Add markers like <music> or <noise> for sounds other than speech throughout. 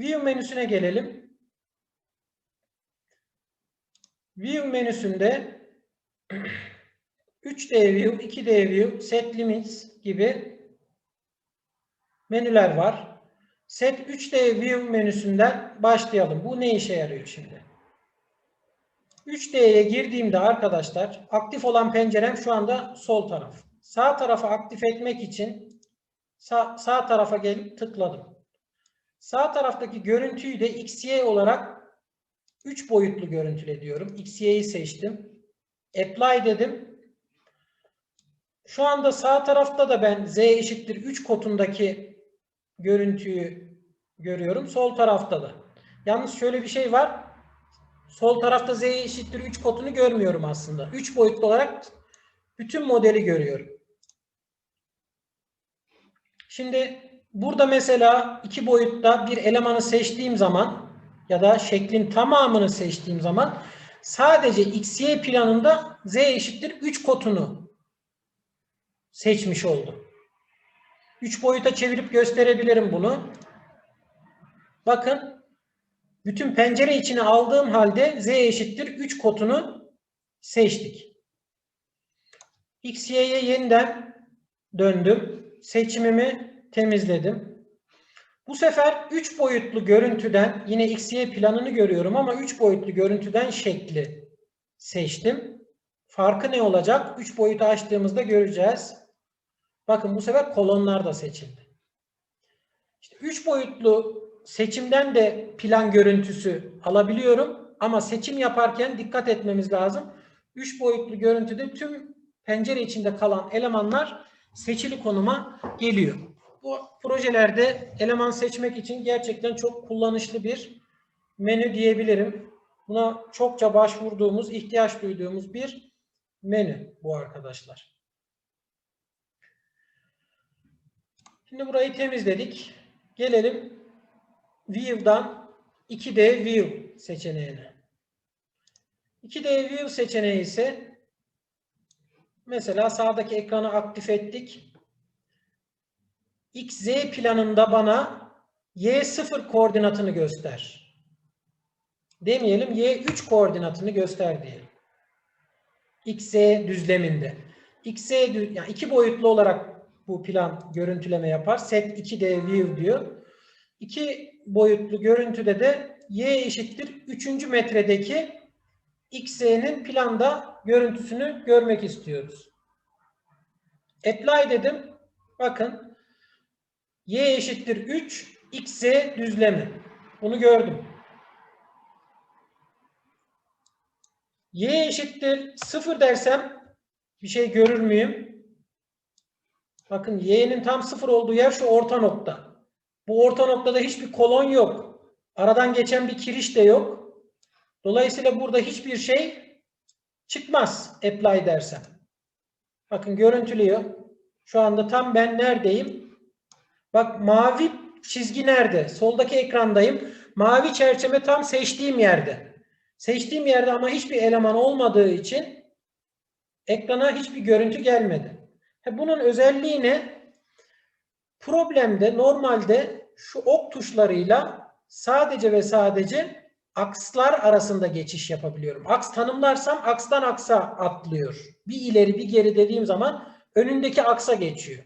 View menüsüne gelelim. View menüsünde <clears throat> 3D View, 2D View, Set Limits gibi menüler var. Set 3D View menüsünden başlayalım. Bu ne işe yarıyor şimdi? 3D'ye girdiğimde arkadaşlar aktif olan pencerem şu anda sol taraf. Sağ tarafı aktif etmek için sağ, sağ tarafa gelip tıkladım. Sağ taraftaki görüntüyü de XY olarak 3 boyutlu görüntüle diyorum. XY'yi seçtim. Apply dedim. Şu anda sağ tarafta da ben Z eşittir 3 kodundaki görüntüyü görüyorum. Sol tarafta da. Yalnız şöyle bir şey var. Sol tarafta Z eşittir 3 kodunu görmüyorum aslında. 3 boyutlu olarak bütün modeli görüyorum. Şimdi burada mesela iki boyutta bir elemanı seçtiğim zaman ya da şeklin tamamını seçtiğim zaman sadece XY planında Z eşittir 3 kodunu seçmiş oldum. 3 boyuta çevirip gösterebilirim bunu. Bakın bütün pencere içine aldığım halde Z eşittir 3 kodunu seçtik. XY'ye yeniden döndüm. Seçimimi temizledim. Bu sefer 3 boyutlu görüntüden yine XY planını görüyorum ama 3 boyutlu görüntüden şekli seçtim. Farkı ne olacak? 3 boyutu açtığımızda göreceğiz. Bakın bu sefer kolonlar da seçildi. İşte 3 boyutlu seçimden de plan görüntüsü alabiliyorum ama seçim yaparken dikkat etmemiz lazım. 3 boyutlu görüntüde tüm pencere içinde kalan elemanlar seçili konuma geliyor. Bu projelerde eleman seçmek için gerçekten çok kullanışlı bir menü diyebilirim. Buna çokça başvurduğumuz, ihtiyaç duyduğumuz bir menü bu arkadaşlar. Şimdi burayı temizledik. Gelelim View'dan 2D View seçeneğine. 2D View seçeneği ise mesela sağdaki ekranı aktif ettik. XZ planında bana Y0 koordinatını göster. Demeyelim Y3 koordinatını göster diyelim. XZ düzleminde. XZ yani iki boyutlu olarak bu plan görüntüleme yapar. Set 2D view diyor. İki boyutlu görüntüde de y eşittir 3. metredeki x'nin planda görüntüsünü görmek istiyoruz. Apply dedim. Bakın y eşittir 3 xz düzlemi. Bunu gördüm. y eşittir 0 dersem bir şey görür müyüm? Bakın y'nin tam 0 olduğu yer şu orta nokta. Bu orta noktada hiçbir kolon yok. Aradan geçen bir kiriş de yok. Dolayısıyla burada hiçbir şey çıkmaz apply dersem. Bakın görüntülüyor. Şu anda tam ben neredeyim? Bak mavi çizgi nerede? Soldaki ekrandayım. Mavi çerçeve tam seçtiğim yerde. Seçtiğim yerde ama hiçbir eleman olmadığı için ekrana hiçbir görüntü gelmedi. Bunun özelliği ne? Problemde normalde şu ok tuşlarıyla sadece ve sadece akslar arasında geçiş yapabiliyorum. Aks tanımlarsam akstan aksa atlıyor. Bir ileri bir geri dediğim zaman önündeki aksa geçiyor.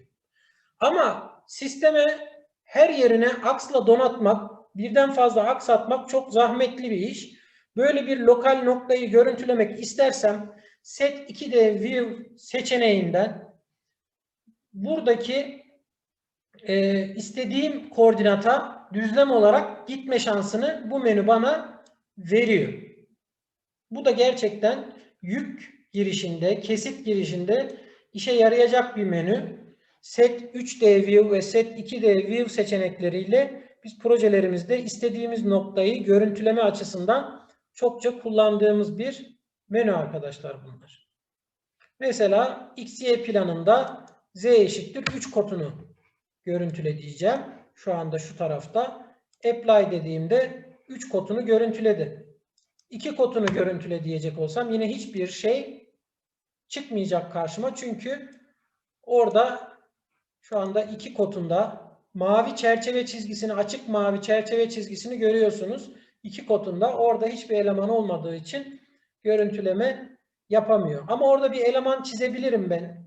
Ama sisteme her yerine aksla donatmak, birden fazla aks atmak çok zahmetli bir iş. Böyle bir lokal noktayı görüntülemek istersem set 2D view seçeneğinden buradaki e, istediğim koordinata düzlem olarak gitme şansını bu menü bana veriyor. Bu da gerçekten yük girişinde, kesit girişinde işe yarayacak bir menü. Set 3D View ve Set 2D View seçenekleriyle biz projelerimizde istediğimiz noktayı görüntüleme açısından çokça kullandığımız bir menü arkadaşlar bunlar. Mesela XY planında Z eşittir 3 kodunu görüntüle diyeceğim. Şu anda şu tarafta. Apply dediğimde 3 kodunu görüntüledi. 2 kodunu görüntüle diyecek olsam yine hiçbir şey çıkmayacak karşıma. Çünkü orada şu anda 2 kodunda mavi çerçeve çizgisini, açık mavi çerçeve çizgisini görüyorsunuz. İki kotunda orada hiçbir eleman olmadığı için görüntüleme yapamıyor. Ama orada bir eleman çizebilirim ben.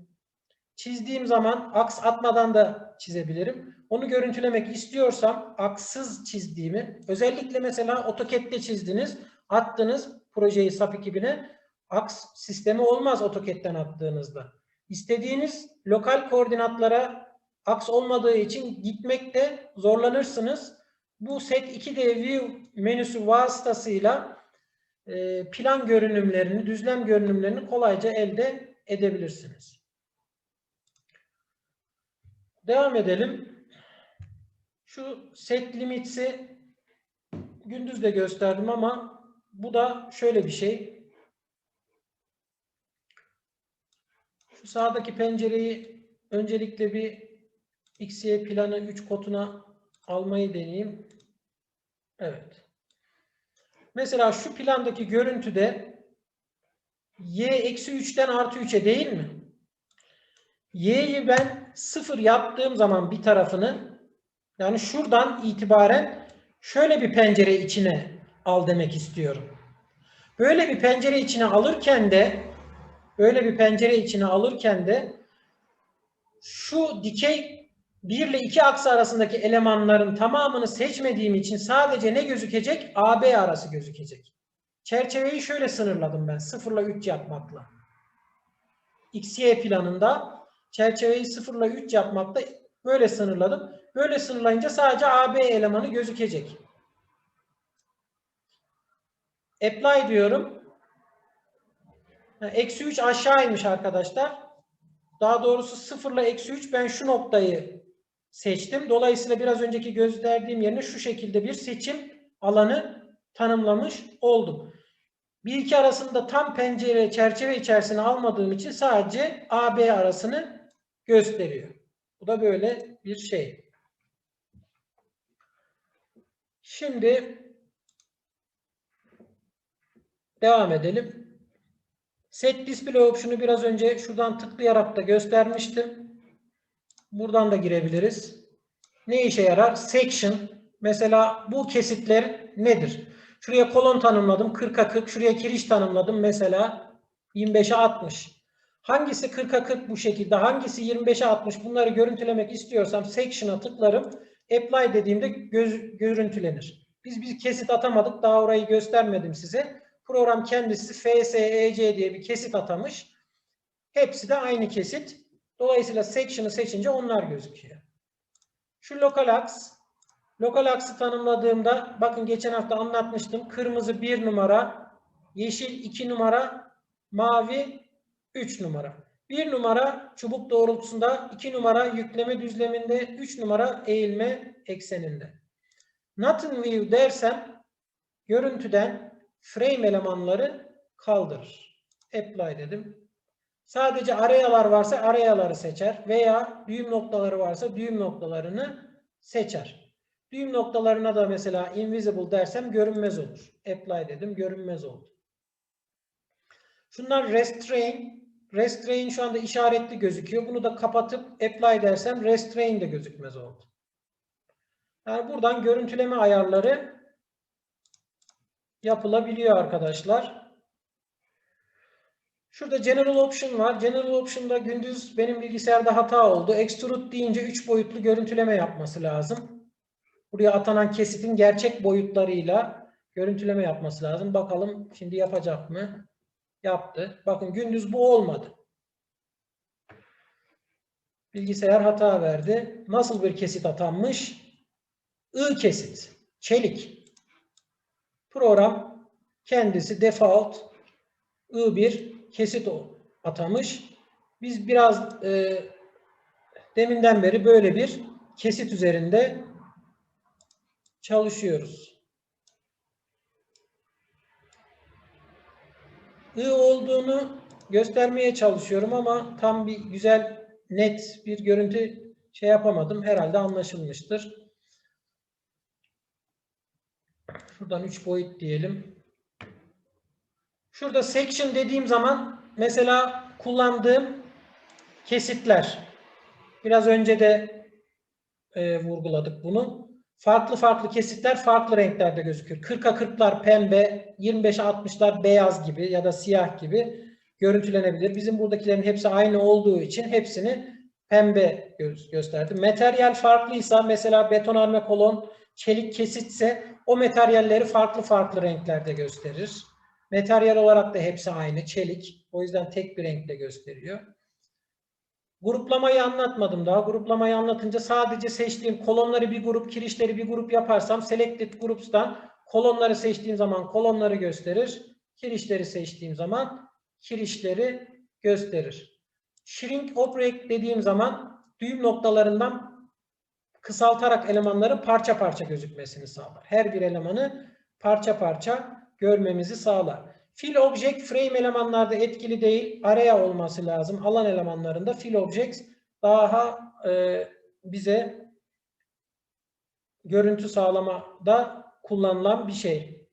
Çizdiğim zaman aks atmadan da çizebilirim. Onu görüntülemek istiyorsam aksız çizdiğimi, özellikle mesela AutoCAD'de çizdiniz, attınız projeyi SAP ekibine, aks sistemi olmaz AutoCAD'den attığınızda. İstediğiniz lokal koordinatlara aks olmadığı için gitmekte zorlanırsınız. Bu set 2D View menüsü vasıtasıyla e, plan görünümlerini, düzlem görünümlerini kolayca elde edebilirsiniz. Devam edelim. Şu set limits'i gündüz de gösterdim ama bu da şöyle bir şey. Şu sağdaki pencereyi öncelikle bir XY planı 3 kotuna almayı deneyeyim. Evet. Mesela şu plandaki görüntüde y eksi 3'ten artı 3'e değil mi? y'yi ben 0 yaptığım zaman bir tarafını yani şuradan itibaren şöyle bir pencere içine al demek istiyorum. Böyle bir pencere içine alırken de böyle bir pencere içine alırken de şu dikey 1 ile 2 aksı arasındaki elemanların tamamını seçmediğim için sadece ne gözükecek? AB arası gözükecek. Çerçeveyi şöyle sınırladım ben 0 ile 3 yapmakla. XY planında çerçeveyi 0 ile 3 yapmakla böyle sınırladım. Böyle sınırlayınca sadece AB elemanı gözükecek. Apply diyorum. Eksi 3 aşağıymış arkadaşlar. Daha doğrusu 0 ile eksi 3 ben şu noktayı seçtim. Dolayısıyla biraz önceki gösterdiğim yerine şu şekilde bir seçim alanı tanımlamış oldum. Bir iki arasında tam pencere çerçeve içerisine almadığım için sadece AB arasını gösteriyor. Bu da böyle bir şey. Şimdi devam edelim. Set Display Option'u biraz önce şuradan tıklayarak da göstermiştim. Buradan da girebiliriz. Ne işe yarar? Section. Mesela bu kesitler nedir? Şuraya kolon tanımladım. 40'a 40. Şuraya kiriş tanımladım. Mesela 25'e 60. Hangisi 40'a 40 bu şekilde? Hangisi 25'e 60? Bunları görüntülemek istiyorsam Section'a tıklarım. Apply dediğimde göz, görüntülenir. Biz bir kesit atamadık. Daha orayı göstermedim size. Program kendisi FSEC diye bir kesit atamış. Hepsi de aynı kesit. Dolayısıyla section'ı seçince onlar gözüküyor. Şu lokal aks. Lokal aksı tanımladığımda bakın geçen hafta anlatmıştım. Kırmızı 1 numara, yeşil 2 numara, mavi 3 numara. 1 numara çubuk doğrultusunda, 2 numara yükleme düzleminde, 3 numara eğilme ekseninde. Nothing view dersem görüntüden frame elemanları kaldırır. Apply dedim. Sadece arayalar varsa arayaları seçer veya düğüm noktaları varsa düğüm noktalarını seçer. Düğüm noktalarına da mesela invisible dersem görünmez olur. Apply dedim görünmez oldu. Şunlar restrain. Restrain şu anda işaretli gözüküyor. Bunu da kapatıp apply dersem restrain de gözükmez oldu. Yani buradan görüntüleme ayarları yapılabiliyor arkadaşlar. Şurada General Option var. General Option'da gündüz benim bilgisayarda hata oldu. Extrude deyince 3 boyutlu görüntüleme yapması lazım. Buraya atanan kesitin gerçek boyutlarıyla görüntüleme yapması lazım. Bakalım şimdi yapacak mı? Yaptı. Bakın gündüz bu olmadı. Bilgisayar hata verdi. Nasıl bir kesit atanmış? I kesit. Çelik. Program kendisi default I1 kesit atamış. Biz biraz e, deminden beri böyle bir kesit üzerinde çalışıyoruz. I olduğunu göstermeye çalışıyorum ama tam bir güzel net bir görüntü şey yapamadım. Herhalde anlaşılmıştır. Şuradan 3 boyut diyelim. Şurada section dediğim zaman mesela kullandığım kesitler. Biraz önce de e, vurguladık bunu. Farklı farklı kesitler farklı renklerde gözükür. 40'a 40'lar pembe, 25'e 60'lar beyaz gibi ya da siyah gibi görüntülenebilir. Bizim buradakilerin hepsi aynı olduğu için hepsini pembe gö- gösterdi. Materyal farklıysa mesela betonarme kolon çelik kesitse o materyalleri farklı farklı renklerde gösterir. Materyal olarak da hepsi aynı çelik. O yüzden tek bir renkle gösteriyor. Gruplamayı anlatmadım daha. Gruplamayı anlatınca sadece seçtiğim kolonları bir grup, kirişleri bir grup yaparsam selected groups'tan kolonları seçtiğim zaman kolonları gösterir. Kirişleri seçtiğim zaman kirişleri gösterir. Shrink operate dediğim zaman düğüm noktalarından kısaltarak elemanların parça parça gözükmesini sağlar. Her bir elemanı parça parça görmemizi sağlar. Fill object frame elemanlarda etkili değil. Area olması lazım. Alan elemanlarında fill objects daha e, bize görüntü sağlamada kullanılan bir şey.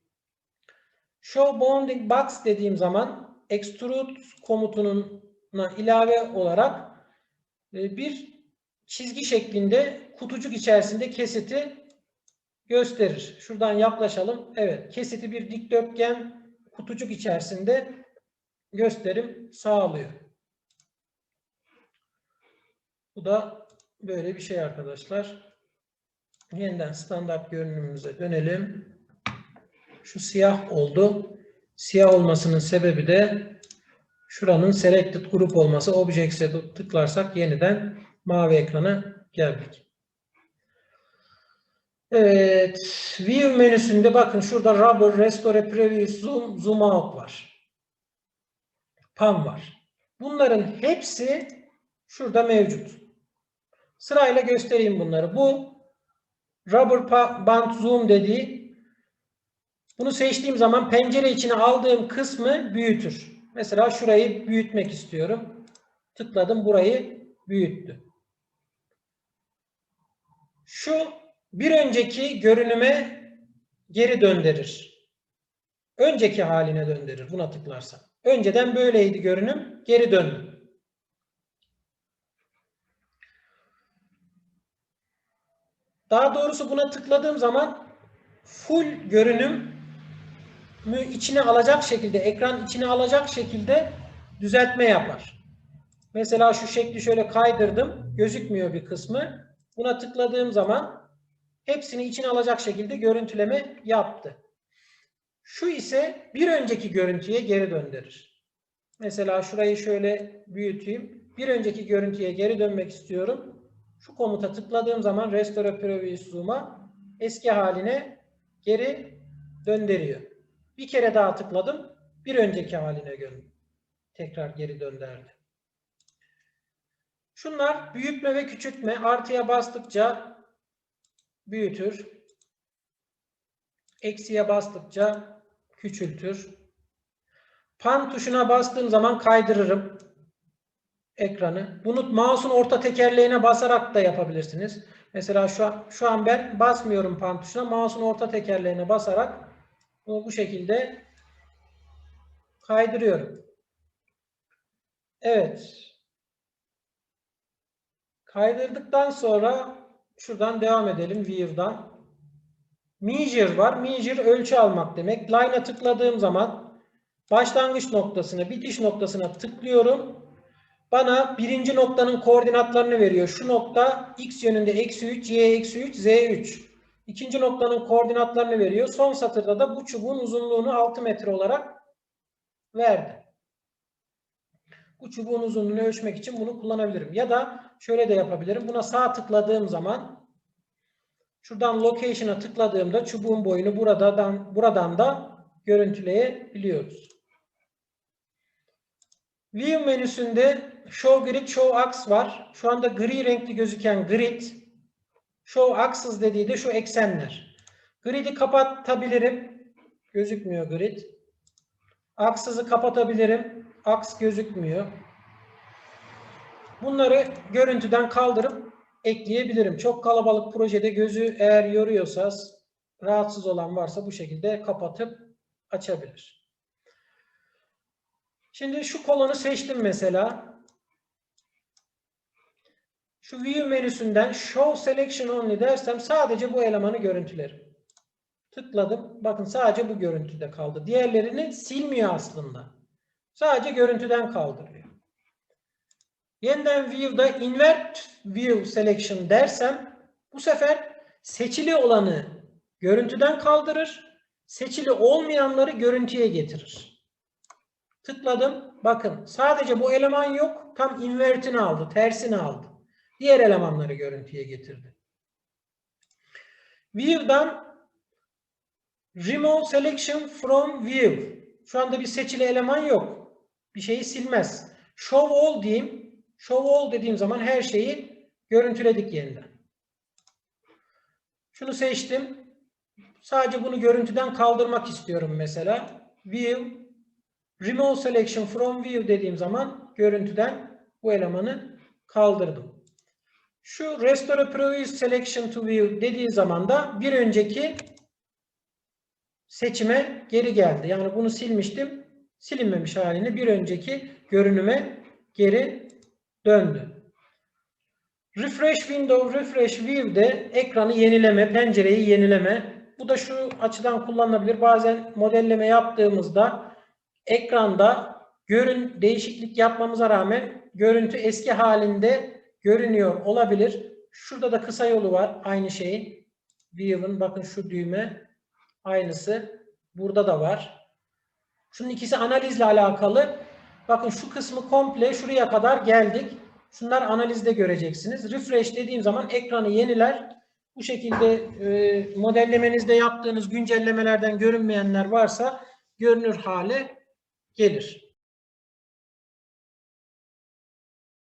Show bounding box dediğim zaman extrude komutununa ilave olarak e, bir çizgi şeklinde kutucuk içerisinde kesiti gösterir. Şuradan yaklaşalım. Evet, kesiti bir dikdörtgen kutucuk içerisinde gösterim sağlıyor. Bu da böyle bir şey arkadaşlar. Yeniden standart görünümümüze dönelim. Şu siyah oldu. Siyah olmasının sebebi de şuranın selected grup olması. Objects'e tıklarsak yeniden mavi ekrana geldik. Evet. View menüsünde bakın şurada Rubber, Restore, Preview, Zoom, Zoom Out var. Pan var. Bunların hepsi şurada mevcut. Sırayla göstereyim bunları. Bu Rubber Band Zoom dediği bunu seçtiğim zaman pencere içine aldığım kısmı büyütür. Mesela şurayı büyütmek istiyorum. Tıkladım burayı büyüttü. Şu bir önceki görünüme geri döndürür. Önceki haline döndürür buna tıklarsan. Önceden böyleydi görünüm, geri döndü. Daha doğrusu buna tıkladığım zaman full görünüm mü içine alacak şekilde, ekran içine alacak şekilde düzeltme yapar. Mesela şu şekli şöyle kaydırdım. Gözükmüyor bir kısmı. Buna tıkladığım zaman hepsini içine alacak şekilde görüntüleme yaptı. Şu ise bir önceki görüntüye geri döndürür. Mesela şurayı şöyle büyüteyim. Bir önceki görüntüye geri dönmek istiyorum. Şu komuta tıkladığım zaman Restore Preview Zoom'a eski haline geri döndürüyor. Bir kere daha tıkladım. Bir önceki haline gö- tekrar geri döndürdü. Şunlar büyütme ve küçültme. Artıya bastıkça büyütür. Eksiye bastıkça küçültür. Pan tuşuna bastığım zaman kaydırırım ekranı. Bunu mouse'un orta tekerleğine basarak da yapabilirsiniz. Mesela şu an, şu an ben basmıyorum pan tuşuna. Mouse'un orta tekerleğine basarak bunu bu şekilde kaydırıyorum. Evet. Kaydırdıktan sonra şuradan devam edelim View'dan. Measure var. Measure ölçü almak demek. Line'a tıkladığım zaman başlangıç noktasına, bitiş noktasına tıklıyorum. Bana birinci noktanın koordinatlarını veriyor. Şu nokta x yönünde eksi 3, y eksi 3, z 3. İkinci noktanın koordinatlarını veriyor. Son satırda da bu çubuğun uzunluğunu 6 metre olarak verdi. Bu çubuğun uzunluğunu ölçmek için bunu kullanabilirim. Ya da şöyle de yapabilirim. Buna sağ tıkladığım zaman şuradan location'a tıkladığımda çubuğun boyunu buradan, buradan da görüntüleyebiliyoruz. View menüsünde Show Grid, Show Axis var. Şu anda gri renkli gözüken grid. Show Axis dediği de şu eksenler. Grid'i kapatabilirim. Gözükmüyor grid. Aksızı kapatabilirim. Aks gözükmüyor. Bunları görüntüden kaldırıp ekleyebilirim. Çok kalabalık projede gözü eğer yoruyorsa, rahatsız olan varsa bu şekilde kapatıp açabilir. Şimdi şu kolonu seçtim mesela. Şu view menüsünden show selection only dersem sadece bu elemanı görüntülerim. Tıkladım. Bakın sadece bu görüntüde kaldı. Diğerlerini silmiyor aslında. Sadece görüntüden kaldırıyor. Yeniden view'da invert view selection dersem bu sefer seçili olanı görüntüden kaldırır. Seçili olmayanları görüntüye getirir. Tıkladım. Bakın sadece bu eleman yok. Tam invertini aldı. Tersini aldı. Diğer elemanları görüntüye getirdi. View'dan remove selection from view. Şu anda bir seçili eleman yok. Bir şeyi silmez. Show all diyeyim. Show all dediğim zaman her şeyi görüntüledik yeniden. Şunu seçtim. Sadece bunu görüntüden kaldırmak istiyorum mesela. View, remove selection from view dediğim zaman görüntüden bu elemanı kaldırdım. Şu restore previous selection to view dediği zaman da bir önceki seçime geri geldi. Yani bunu silmiştim. Silinmemiş halini bir önceki görünüme geri döndü. Refresh window, refresh view de ekranı yenileme, pencereyi yenileme. Bu da şu açıdan kullanılabilir. Bazen modelleme yaptığımızda ekranda görün değişiklik yapmamıza rağmen görüntü eski halinde görünüyor olabilir. Şurada da kısa yolu var aynı şeyin. View'ın bakın şu düğme aynısı. Burada da var. Şunun ikisi analizle alakalı. Bakın şu kısmı komple şuraya kadar geldik. Şunlar analizde göreceksiniz. Refresh dediğim zaman ekranı yeniler. Bu şekilde e, modellemenizde yaptığınız güncellemelerden görünmeyenler varsa görünür hale gelir.